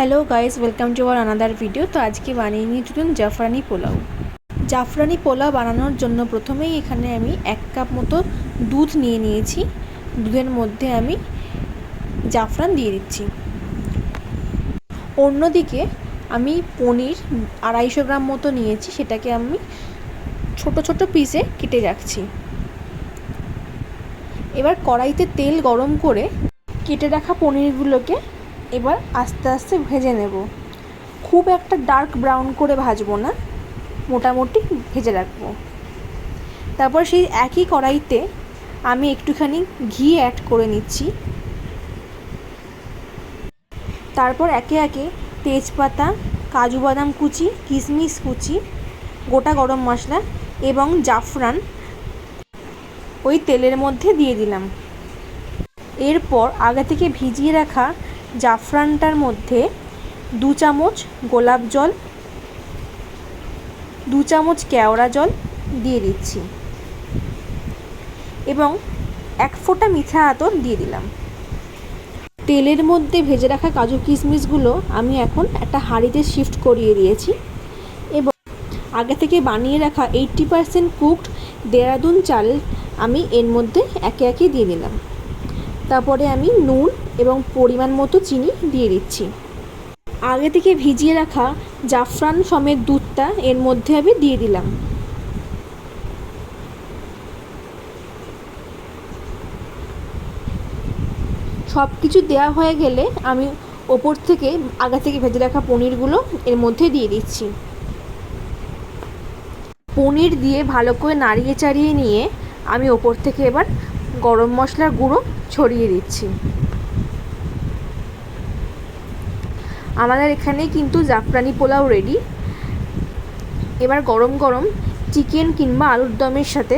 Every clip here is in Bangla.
Hello guys welcome to our another video তো আজকে বানিয়ে নিয়ে চলুন জাফরানি পোলাও। জাফরানি পোলাও বানানোর জন্য প্রথমেই এখানে আমি এক কাপ মতো দুধ নিয়ে নিয়েছি। দুধের মধ্যে আমি জাফরান দিয়ে দিচ্ছি। অন্যদিকে আমি পনির আড়াইশো গ্রাম মতো নিয়েছি। সেটাকে আমি ছোট ছোট পিসে কেটে রাখছি। এবার কড়াইতে তেল গরম করে কেটে রাখা পনিরগুলোকে এবার আস্তে আস্তে ভেজে নেব। খুব একটা ডার্ক ব্রাউন করে ভাজবো না, মোটামুটি ভেজে রাখব। তারপর সেই একই কড়াইতে আমি একটুখানি ঘি অ্যাড করে নিচ্ছি। তারপর একে একে তেজপাতা, কাজু বাদাম কুচি কিশমিশ কুচি, গোটা গরম মশলা এবং জাফরান ওই তেলের মধ্যে দিয়ে দিলাম। এরপর আগে থেকে ভিজিয়ে রাখা জাফরানটার মধ্যে দু চামচ গোলাপ জল, দু চামচ কেওড়া জল দিয়ে দিচ্ছি এবং এক ফোঁটা মিঠা আতর দিয়ে দিলাম। তেলের মধ্যে ভেজে রাখা কাজু কিশমিশগুলো আমি এখন একটা হাঁড়িতে শিফট করিয়ে দিয়েছি এবং আগে থেকে বানিয়ে রাখা এইট্টি পারসেন্ট কুকড দেরাদুন চাল আমি এর মধ্যে একে একে দিয়ে দিলাম। তারপরে আমি নুন এবং পরিমাণ মতো চিনি দিয়ে দিচ্ছি। আগে থেকে ভিজিয়ে রাখা জাফরান সমেত দুধটা এর মধ্যে আমি দিয়ে দিলাম। সব কিছু দেওয়া হয়ে গেলে আমি ওপর থেকে আগে থেকে ভেজে রাখা পনিরগুলো এর মধ্যে দিয়ে দিচ্ছি। পনির দিয়ে ভালো করে নাড়িয়ে চাড়িয়ে নিয়ে আমি ওপর থেকে এবার গরম মশলার গুঁড়ো ছড়িয়ে দিচ্ছি। আমাদের এখানে কিন্তু জাফরানি পোলাও রেডি এবার গরম গরম চিকেন কিংবা আলুর দমের সাথে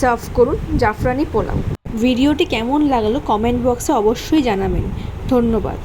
সার্ভ করুন জাফরানি পোলাও। ভিডিওটি কেমন লাগল কমেন্ট বক্সে অবশ্যই জানাবেন। ধন্যবাদ।